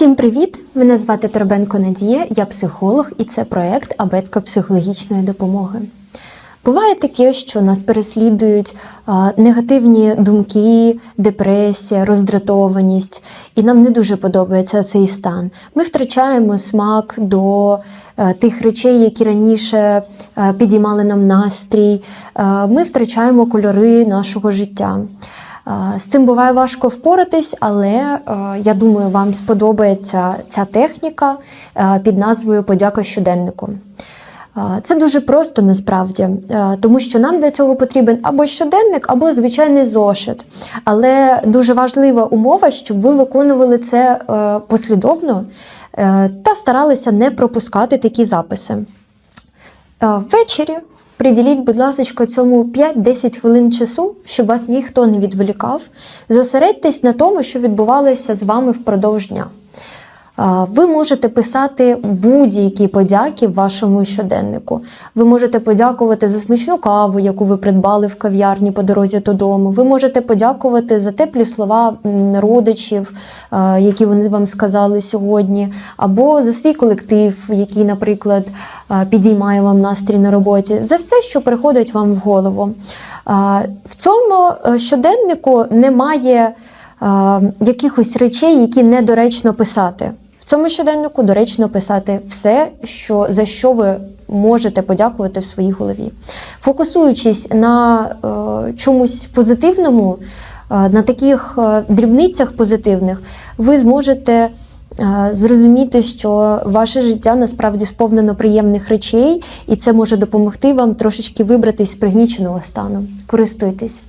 Всім привіт! Мене звати Торбенко Надія, я психолог, і це проект Абетка психологічної допомоги. Буває таке, що нас переслідують негативні думки, депресія, роздратованість, і нам не дуже подобається цей стан. Ми втрачаємо смак до е, тих речей, які раніше е, підіймали нам настрій. Е, ми втрачаємо кольори нашого життя. З цим буває важко впоратись, але е, я думаю, вам сподобається ця техніка е, під назвою Подяка щоденнику. Е, Це дуже просто насправді, тому що нам для цього потрібен або щоденник, або звичайний зошит. Але дуже важлива умова, щоб ви виконували це послідовно та старалися не пропускати такі записи. Ввечері приділіть, будь ласка, цьому 5-10 хвилин часу, щоб вас ніхто не відволікав. Зосередьтесь на тому, що відбувалося з вами впродовж дня. Ви можете писати будь-які подяки в вашому щоденнику. Ви можете подякувати за смачну каву, яку ви придбали в кав'ярні по дорозі додому. Ви можете подякувати за теплі слова родичів, е, які вони вам сказали сьогодні, або за свій колектив, який, наприклад, е, підіймає вам настрій на роботі, за все, що приходить вам в голову. Е, В цьому щоденнику немає якихось речей, які недоречно писати. Цьому щоденнику доречно писати все, що, за що ви можете подякувати в своїй голові. Фокусуючись на е, чомусь позитивному, е, на таких е, дрібницях позитивних, ви зможете е, зрозуміти, що ваше життя насправді сповнено приємних речей, і це може допомогти вам трошечки вибратись з пригніченого стану. Користуйтесь.